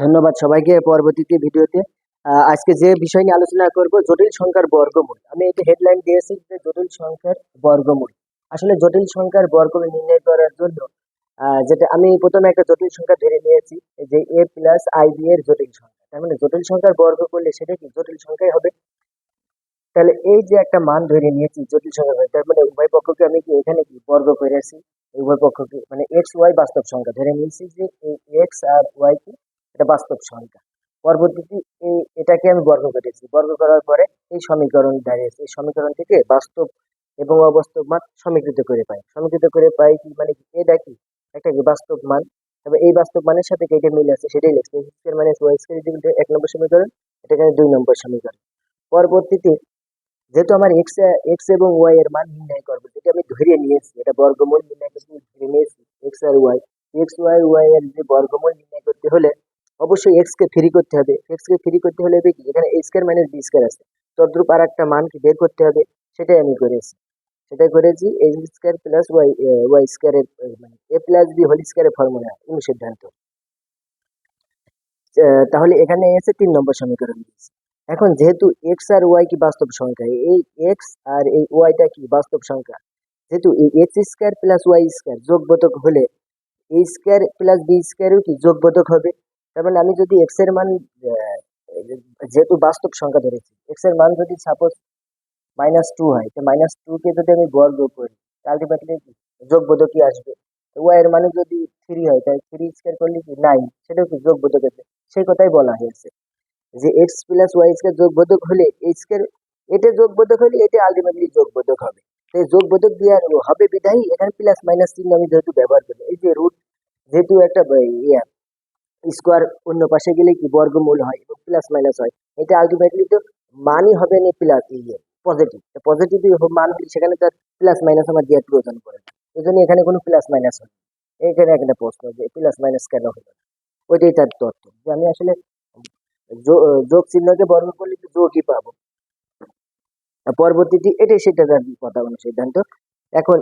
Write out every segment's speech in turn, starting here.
ধন্যবাদ সবাইকে পরবর্তীতে ভিডিওতে। আজকে যে বিষয় নিয়ে আলোচনা করব, জটিল সংখ্যার বর্গমূল। আমি এটা হেডলাইন দিয়েছি যে জটিল সংখ্যার বর্গমূল। আসলে জটিল সংখ্যার বর্গমূল নির্ণয় করার জন্য যেটা আমি প্রথমে একটা জটিল সংখ্যা ধরে নিয়েছি, যে এ প্লাস আই বি এর জটিল সংখ্যা। তার মানে জটিল সংখ্যার বর্গ করলে সেটা কি? জটিল সংখ্যাই হবে। তাহলে এই যে একটা মান ধরে নিয়েছি, জটিল সংখ্যা তার মানে উভয় পক্ষকে আমি কি এখানে কি বর্গ করেছি? উভয় পক্ষকে মানে এক্স ওয়াই বাস্তব সংখ্যা ধরে নিয়েছি যে এক্স আর ওয়াই কি এটা বাস্তব সংখ্যা। পরবর্তীতে এই, এটাকে আমি বর্গ করেছি। বর্গ করার পরে এই সমীকরণ দাঁড়িয়েছে। এই সমীকরণ থেকে বাস্তব এবং অবাস্তব মান সমীকৃত করে পাই। সমীকৃত করে পাই কি? মানে কি? এটা কি? একটা কি? বাস্তব মান। তবে এই বাস্তব মানের সাথে যেটা মিল আছে, সেটাই লিখছি। এক্স মাইনাস ওয়াই এক নম্বর সমীকরণ, এটাকে আমি দুই নম্বর সমীকরণ। পরবর্তীতে যেহেতু আমার এক্স এক্স এবং ওয়াই এর মান নির্ণয় করব, যেটা আমি ধরে নিয়েছি, এটা বর্গমূল নির্ণয় করতে ধরে নিয়েছি এক্স আর ওয়াই এক্স ওয়াই ওয়াই এর যে বর্গমূল নির্ণয় করতে হলে অবশ্যই এক্স কে ফ্রি করতে হবে। এক্স কে ফ্রি করতে হলে কি এখানে A square minus B square আছে। তদ্রুপ আর একটা মান কি বের করতে হবে? সেটাই আমি করেছি। সেটাই করেছি A square plus Y Y স্কয়ারের মানে এ প্লাস বি হোল স্কয়ারের ফর্মুলা অনুসিদ্ধান্ত আহ, তাহলে এখানে এসে তিন নম্বর সমীকরণ দিয়েছি। এখন যেহেতু এক্স আর ওয়াই কি বাস্তব সংখ্যা এই এক্স আর এই ওয়াইটা কি বাস্তব সংখ্যা? যেহেতু এই X square plus Y square যোগবোধক হলে এ স্কয়ার প্লাস বি স্কয়ারও কি যোগবোধক হবে? তার মানে আমি যদি এক্সের মান যেহেতু বাস্তব সংখ্যা ধরেছি এক্সের মান যদি সাপোজ মাইনাস টু হয়, তো মাইনাস টু কে যদি আমি বর্গ করি আলটিমেটলি কি যোগবোধকই আসবে। ওয়াই এর মানে যদি থ্রি হয় তাই থ্রি স্কয়ার করলে কি? নাইন সেটাও কি যোগ বোধক আছে? সেই কথাই বলা হয়েছে। যে এক্স প্লাস ওয়াই স্কোয়ার যোগ বোধক হলে এই স্কয়ার এটা যোগ বোধক হলে এটা আলটিমেটলি যোগ বোধক হবে। তো এই যোগবোধক দিয়ে হবে বিধায়ী এখানে প্লাস মাইনাস চিহ্ন আমি যেহেতু ব্যবহার করি, এই যে রুট যেহেতু একটা ইয়ে স্কোয়ার অন্য পাশে গেলে কি বর্গমূল হয় এবং প্লাস মাইনাস হয়? এটা আলটিমেটলি তো মানই হবে না প্লাস ইয়ে পজিটিভ পজিটিভ মান হলে সেখানে তার প্লাস মাইনাস আমার দেওয়ার প্রয়োজন পড়ে এই জন্য এখানে কোনো প্লাস মাইনাস হয়। এখানে একটা প্রশ্ন যে প্লাস মাইনাস কেন হলো ওইটাই তার তত্ত্ব। যে আমি আসলে যোগ চিহ্নকে বর্গ করলে যোগই পাবো। আর পরবর্তীতে এটাই সেটা তার কথা সিদ্ধান্ত। এখন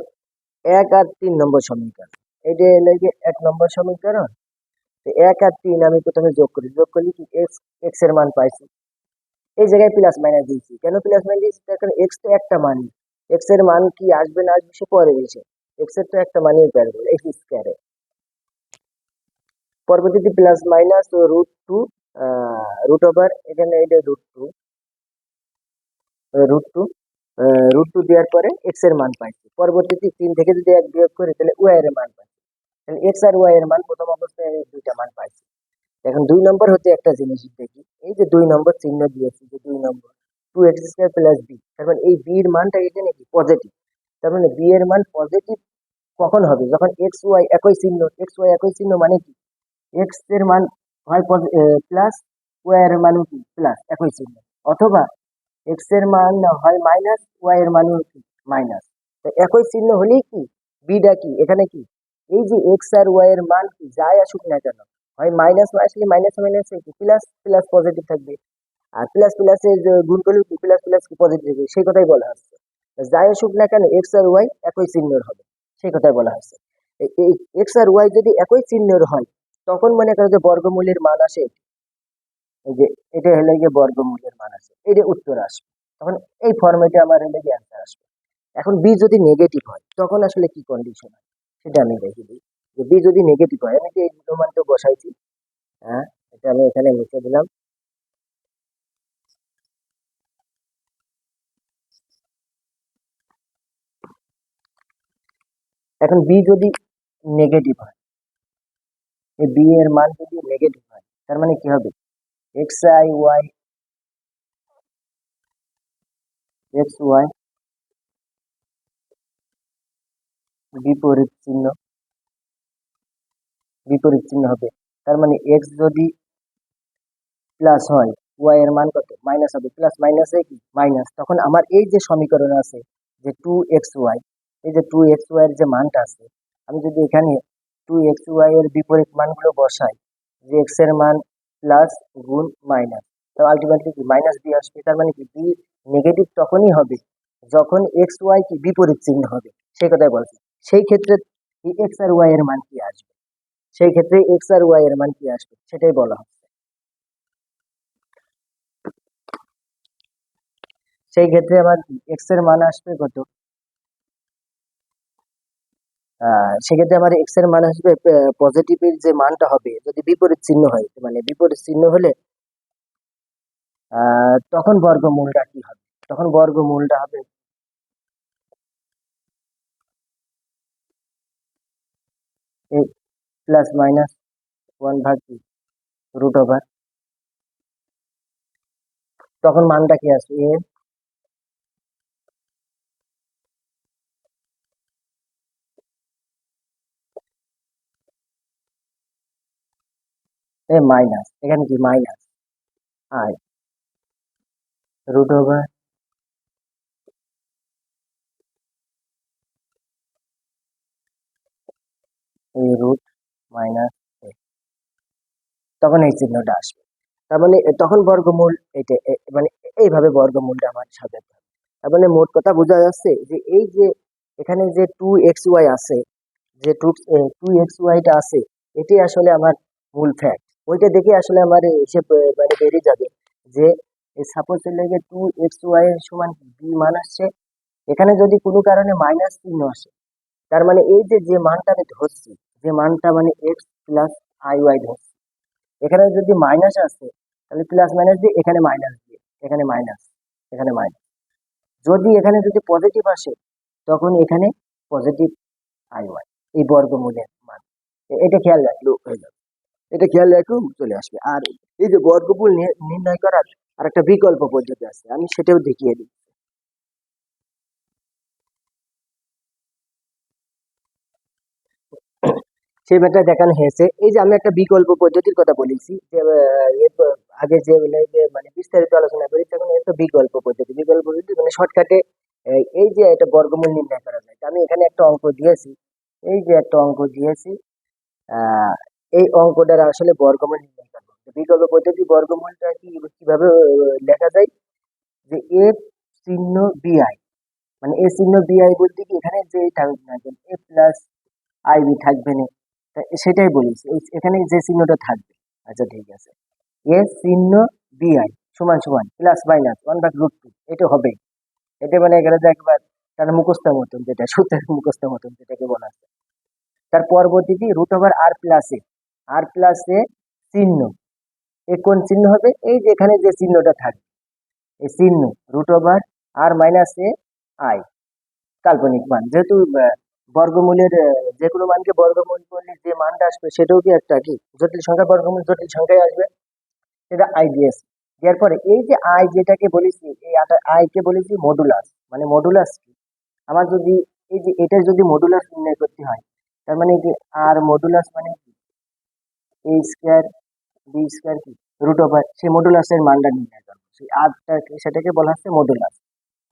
এক আর তিন নম্বর সমীকরণ। এটা গিয়ে এক নম্বর সমীকরণ? এক আর তিন আমি প্রথমে যোগ করি। যোগ করলে কি এক্স এক্সের মান পাইছি। এই জায়গায় প্লাস মাইনাস দিয়েছি। কেন প্লাস মাইনাস দিয়েছি? কারণ এক্স তো একটা মান এক্সের মান কি আসবে না আসবে সে পরে বিষয় এক্সের তো একটা মানই পেয়ে গেল এক্স স্কোয়ারে পরবর্তীতে প্লাস মাইনাস ও রুট টু রুট ওভার এখানে এটা root two root two root two দেওয়ার পরে এক্সের মান পাইছি। পরবর্তীতে তিন থেকে যদি এক বিয়োগ করি, তাহলে ওয়াই এর মান পাইছি। এক্স আর ওয়াই এর মান প্রথম অবস্থায় দুইটা মান পাইছি। এখন দুই নম্বর হতে একটা জিনিস দেখি। এই যে দুই নম্বর চিহ্ন দিয়েছি যে দুই নম্বর two X square plus B তার মানে এই এর মানটা এখানে কি পজিটিভ তার মানে বি এর মান পজিটিভ কখন হবে? যখন এক্স ওয়াই একই চিহ্ন এক্স ওয়াই একই চিহ্ন মানে কি? এক্সের মান হয় প্লাস ওয়াই এর মানও কি? প্লাস একই চিহ্ন। অথবা এক্সের মান হয় মাইনাস ওয়াই এর মানও কি? মাইনাস একই চিহ্ন হলেই কি? বিটা কি? এখানে কি? এই যে এক্স আর ওয়াই এর মান কি যাই আসুক না কেন, হয় মাইনাস আসলে minus minus plus plus positive থাকবে। আর প্লাস প্লাসে গুণ করলে প্লাস প্লাস পজিটিভ থাকবে, সেই কথাই বলা হচ্ছে। যাই আসুক না কেন এক্স আর ওয়াই একই চিহ্নের হবে, সেই কথাই বলা হচ্ছে। এই- এই এক্স আর ওয়াই যদি একই চিহ্নের হয়, তখন মনে করো যে বর্গমূলের মান আসে, এই যে এটা হলে গিয়ে বর্গমূলের মান আসে এটা উত্তর আসবে। তখন এই ফর্মেটে আমার হলে গিয়ে অ্যান্সার আসবে। এখন বি যদি নেগেটিভ হয়, তখন আসলে কি কন্ডিশন হয়? সেটা আমি দেখে। দিই যে বি যদি নেগেটিভ হয়, আমি যে দুটো মান বসাইছি? হ্যাঁ এটা আমি এখানে মুছে দিলাম। এখন বি যদি নেগেটিভ হয়, এই বি এর মান যদি নেগেটিভ হয়, তার মানে কি হবে? X I Y X Y বিপরীত চিহ্ন বিপরীত চিহ্ন হবে। তার মানে এক্স যদি প্লাস হয় ওয়াই এর মান কত? মাইনাস হবে। প্লাস মাইনাসে কি? মাইনাস তখন আমার এই যে সমীকরণ আছে, যে টু এক্স ওয়াই এই যে টু এক্স ওয়াই এর যে মানটা আছে, আমি যদি এখানে টু এক্স ওয়াই এর বিপরীত মানগুলো বসাই, যে এক্সের মান প্লাস গুণ মাইনাস তো আলটিমেটলি কি? মাইনাস বি আসবে। তার মানে কি? বি নেগেটিভ তখনই হবে, যখন এক্স ওয়াই কি বিপরীত চিহ্ন হবে। সেই কথাই বলছি। সেই ক্ষেত্রে এক্স আর ওয়াই এর মান কি আসবে? সেই ক্ষেত্রে এক্স আর ওয়াই এর মান কি আসবে? সেটাই বলা হচ্ছে। সেই ক্ষেত্রে আবার এক্সের মান আসবে কত? সেক্ষেত্রে আমার এক্সের মান আসবে পজিটিভের যে মানটা হবে, যদি বিপরীত চিহ্ন হয় মানে বিপরীত চিহ্ন হলে তখন বর্গমূলটা কি হবে? তখন বর্গমূলটা হবে প্লাস মাইনাস ওয়ান ভাগ কি রুট ওভার তখন মানটা কি আসবে? এ এ মাইনাস এখানে কি মাইনাস আই রুট ওভার এই রুট মাইনাস তখন এই চিহ্নটা আসবে। তার মানে তখন বর্গমূল এটা মানে এইভাবে বর্গমূলটা আমার সাজাতে হবে তার মানে মোট কথা বোঝা যাচ্ছে যে, এই যে, এখানে যে টু এক্স ওয়াই আছে, যে টু টু এক্স ওয়াইটা আছে এটি আসলে আমার মূল ফ্যাক্ট ওইটা দেখে আসলে আমার এসে মানে বেরিয়ে যাবে যে সাপোজ লেগে টু এক্স ওয়াই এর সমান বি মান আসছে। এখানে যদি কোনো কারণে মাইনাস চিহ্ন আসে, তার মানে এই যে যে মানটা আমি ধরছি যে মানটা মানে এক্স প্লাস আই ওয়াই ধরছি। এখানে যদি মাইনাস আসে, তাহলে প্লাস মাইনাস দিয়ে এখানে মাইনাস দিয়ে, এখানে মাইনাস এখানে মাইনাস যদি এখানে যদি পজিটিভ আসে, তখন এখানে পজিটিভ আই ওয়াই এই বর্গমূলের মান। এটা খেয়াল রাখলেও হয়ে যাবে এটা খেয়াল রাখলেও চলে আসবে। আর এই যে বর্গমূল নির্ণয় করার আর একটা বিকল্প পদ্ধতি আছে, আমি সেটাও দেখিয়ে দিই। সেই ব্যাপারটা দেখানো হয়েছে। এই যে আমি একটা বিকল্প পদ্ধতির কথা বলেছি যে আগে যে মানে বিস্তারিত আলোচনা করি তখন তো বিকল্প পদ্ধতি। বিকল্প পদ্ধতি মানে শর্টকাটে এই যে একটা বর্গমূল নির্ণয় করা যায়। আমি এখানে একটা অঙ্ক দিয়েছি। এই যে একটা অঙ্ক দিয়েছি এই অঙ্কটার আসলে বর্গমূল নির্ণয় করব তো বিকল্প পদ্ধতি বর্গমূলটা কি, কীভাবে লেখা যায়? যে এ চিহ্ন বিআই মানে এ চিহ্ন বিআই বলতে কি এখানে যে থাকবে না এ প্লাস আইবি থাকবে না। সেটাই বলেছি এখানে যে চিহ্নটা থাকবে। আচ্ছা ঠিক আছে। এ চিহ্ন বিআই সমান সমান plus minus one by root two এটা হবে। এটা মানে এখানে যে একবার তার মুখস্থ মতন যেটা, সূত্রের মুখস্থ মতন যেটাকে বলা আছে তার পরবর্তীটি root over R plus A R plus A চিহ্ন। এ কোন চিহ্ন হবে? এই যে এখানে যে চিহ্নটা থাকবে। এই চিহ্ন root over R minus A I কাল্পনিক মান। যেহেতু বর্গমূলের যে কোনো মানকে বর্গমূল করলে যে মানটা আসবে সেটাও কি একটা কি? জটিল সংখ্যা বর্গমূল জটিল সংখ্যায় আসবে? এটা আই দিয়েছে দেওয়ার পরে এই যে আই যেটাকে বলেছি, এই আই কে বলেছি মডুলাস মানে মডুলাস কি? আমার যদি, এই যে এটা যদি মডুলাস নির্ণয় করতে হয়, তার মানে কি? আর মডুলাস মানে কি? এ স্কোয়ার বি স্কোয়ার কি? রুট ওভার সেই মডুলাসের মানটা নির্ণয় করব। সেই আরটা সেটাকে বলা হচ্ছে মডুলাস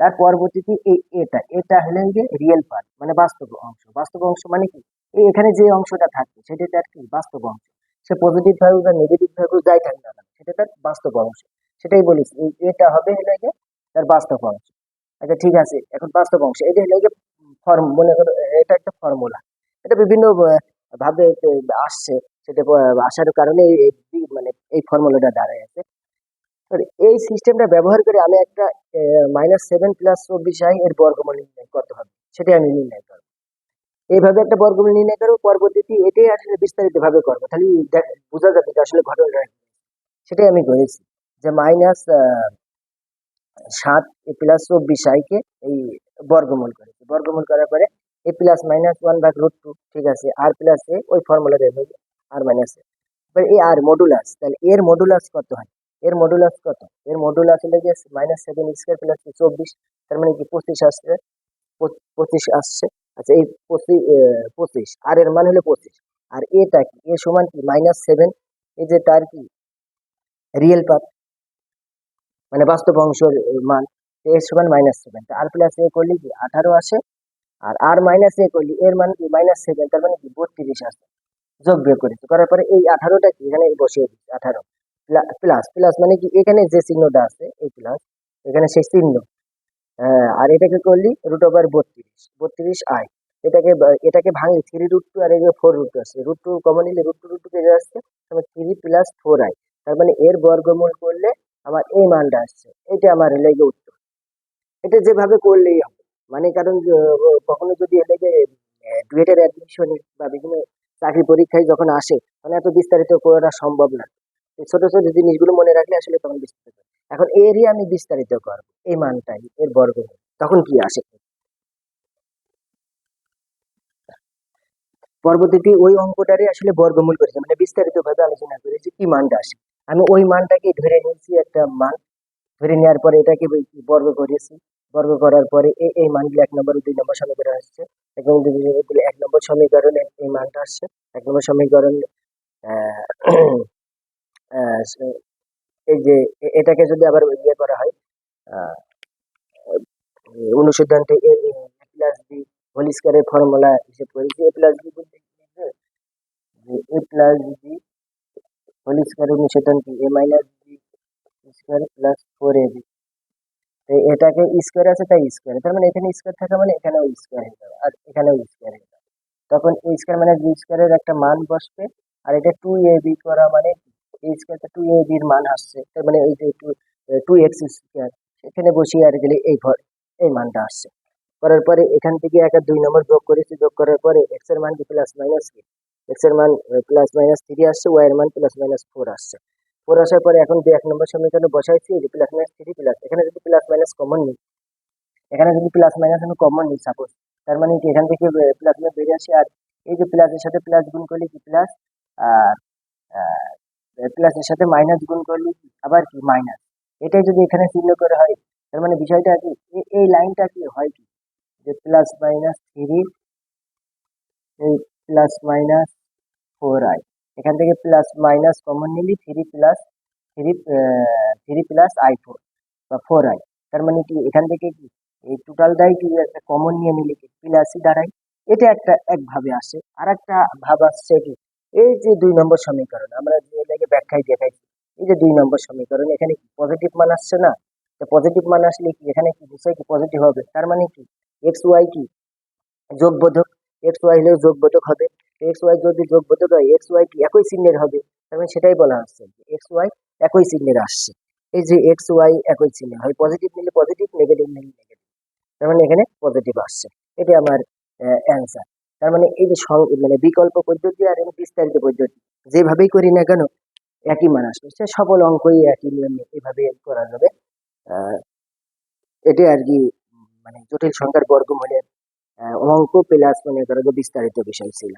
তার পরবর্তীতে এই এটা এটা হলে যে রিয়েল পার্ট মানে বাস্তব অংশ। বাস্তব অংশ মানে কি? এই এখানে যে অংশটা থাকবে, সেটা তার কি? বাস্তব অংশ। সে পজিটিভ থাকুক বা নেগেটিভ থাকুক যাই থাকুক না সেটা তার বাস্তব অংশ। সেটাই বলেছি, এই, এটা হবে হলে গিয়ে তার বাস্তব অংশ। আচ্ছা ঠিক আছে, এখন বাস্তব অংশ, এটা হলে গিয়ে ফর্ম মনে করো, এটা একটা ফর্মুলা এটা বিভিন্ন ভাবে আসছে, সেটা আসার কারণে মানে এই ফর্মুলাটা দাঁড়ায় আছে। এই সিস্টেমটা ব্যবহার করে আমি একটা মাইনাস সেভেন প্লাস চব্বিশ আই এর বর্গমূল নির্ণয় করতে হবে। সেটাই আমি নির্ণয় করব। এইভাবে একটা বর্গমূল নির্ণয় করব, পরবর্তীতে এটাই আসলে বিস্তারিত ভাবে করব। তাহলে বোঝা যাবে যে আসলে ঘটনাটা সেটাই আমি করেছি। যে মাইনাস সাত এ প্লাস চব্বিশ আইকে এই বর্গমূল করেছি। বর্গমূল করার পরে এ প্লাস মাইনাস ওয়ান ভাগ রুট টু ঠিক আছে? আর প্লাস এ ওই ফর্মুলা দেবে আর মাইনাস এ। এবার এই আর মডুলাস তাহলে এর মডুলাস কত হয়? এর মডুলাস কত? এর মডুলাস হলে গিয়ে মাইনাস সেভেন স্কোয়ার প্লাস চব্বিশ, তার মানে কি পঁচিশ আসছে পঁচিশ আসছে। আচ্ছা এই পঁচিশ পঁচিশ, আর এর মান হলো পঁচিশ। আর এটা কি? এ সমান কি? মাইনাস সেভেন এই যে তার কি? রিয়েল পার্ট মানে বাস্তব অংশের মান এ সমান minus seven R plus A করলে কি? আঠারো আসে। আর আর মাইনাস এ করলে এর মান কি? মাইনাস সেভেন তার মানে কি? বত্রিশ আসে। যোগ বিয়োগ করেছে করার পরে এই আঠারোটা কি? এখানে বসিয়ে দিচ্ছি, আঠারো। প্লাস প্লাস মানে কি, এখানে যে চিহ্নটা আছে, এই প্লাস এখানে সেই চিহ্ন। হ্যাঁ আর এটাকে করলি রুট ওভার বত্রিশ বত্রিশ আই এটাকে এটাকে ভাঙলি থ্রি রুট টু আর ফোর রুট টু আসছে। রুট টু কমন নিলে রুট টু রুট টু কেটে আসছে, তারপর থ্রি প্লাস ফোর আই তার মানে এর বর্গমূল করলে আমার এই মানটা আসছে। এটা আমার লেগে উত্তর। এটা যেভাবে করলেই হবে। মানে কারণ কখনো যদি এলাকে ডুয়েটের অ্যাডমিশনে বা বিভিন্ন চাকরি পরীক্ষায় যখন আসে তখন এত বিস্তারিত করা সম্ভব না। ছোট ছোট জিনিসগুলো মনে রাখলে আসলে তখন বিস্তারিত। এখন এরই আমি বিস্তারিত করব, এই মানটাই, এর বর্গমূল তখন কি আসে? পরবর্তীতে ওই অঙ্কটারে আসলে বর্গমূল করেছে মানে বিস্তারিত ভাবে আলোচনা করেছি কি মানটা আসে। আমি ওই মানটাকে ধরে নিয়েছি একটা মান, ধরে নেওয়ার পরে এটাকে বর্গ করেছি। বর্গ করার পরে এই এই মানগুলো এক নম্বর দুই নম্বর সমীকরণ আসছে। এক নম্বর এক নম্বর সমীকরণে এই মানটা আসছে। এক নম্বর সমীকরণ এই যে এটাকে যদি আবার ইয়ে করা হয় অনুসিদ্ধান্তে এ প্লাস বি হোল স্কোয়ারের ফর্মুলা হিসেব করেছি এ প্লাস বি বলতে যে A plus B whole square অনুসিদ্ধান্ত A minus B square plus four A B এটাকে স্কোয়ার আছে, তাই স্কোয়ার তার মানে এখানে স্কোয়ার থাকা মানে এখানেও স্কোয়ার হয়ে যাবে, আর এখানেও স্কোয়ার হয়ে যাবে। তখন এ স্কোয়ার মানে বি স্কোয়ারের একটা মান বসবে, আর এটা টু এ বি করা মানে এই স্কোয়ারটা টু এ বির মান আসছে। তার মানে এই যে টু টু এক্স স্কোয়ার এখানে বসিয়ে আর গেলে এই ভর এই মানটা আসছে। করার পরে এখান থেকে এক দুই নম্বর যোগ করেছি যোগ করার পরে এক্সের মান কি প্লাস মাইনাস কি? এক্সের মান প্লাস মাইনাস থ্রি আসছে ওয়াই এর মান প্লাস মাইনাস ফোর আসছে। ফোর আসার পরে এখন যে এক নম্বর সমীকরণে বসাইছি যে প্লাস মাইনাস থ্রি প্লাস এখানে যদি প্লাস মাইনাস কমন নিই, এখানে যদি প্লাস মাইনাস আমি কমন নিই সাপোজ তার মানে কি? এখান থেকে প্লাস মাইনাস বেরিয়ে আসে। আর এই যে প্লাসের সাথে প্লাস গুণ করলে কি প্লাস আর প্লাসের সাথে মাইনাস গুণ করলে আবার কি? মাইনাস এটাই যদি এখানে চিহ্ন করে হয়, তার মানে বিষয়টা কি? এই লাইনটা কি হয় কি? যে plus minus three plus minus four I এখান থেকে প্লাস মাইনাস কমন নিলি three plus three three plus I four বা ফোর আই তার মানে কি? এখান থেকে কি? এই টোটালটাই কি? একটা কমন নিয়ে নিলে কি? প্লাসই দাঁড়ায়। এটা একটা একভাবে আসে। আর একটা ভাব আসছে কি? এই যে দুই নম্বর সমীকরণ, আমরা এটাকে ব্যাখ্যায় দেখাইছি এই যে দুই নম্বর সমীকরণ, এখানে কি পজিটিভ মান আসছে না? তো পজিটিভ মান আসলে কি? এখানে কি নিশ্চয়ই কি পজিটিভ হবে? তার মানে কি? এক্স ওয়াই কি? যোগবোধক এক্স ওয়াই হলেও যোগবোধক হবে। এক্স ওয়াই যদি যোগবোধক হয় এক্স ওয়াই কি একই চিহ্নের হবে? তার মানে সেটাই বলা হচ্ছে এক্স ওয়াই একই চিহ্নের আসছে। এই যে এক্স ওয়াই একই চিহ্ন, হয় পজিটিভ নিলে পজিটিভ নেগেটিভ নিলে নেগেটিভ তার মানে এখানে পজিটিভ আসছে। এটা আমার অ্যান্সার তার মানে এই যে মানে বিকল্প পদ্ধতি আর বিস্তারিত পদ্ধতি, যেভাবেই করি না কেন, একই মান আসবে। সে সকল অঙ্কই একই নিয়মে এভাবে করা যাবে। এটাই আর কি মানে জটিল সংখ্যার বর্গমূলের অঙ্ক প্লাস মনে করো বিস্তারিত বিষয় ছিল।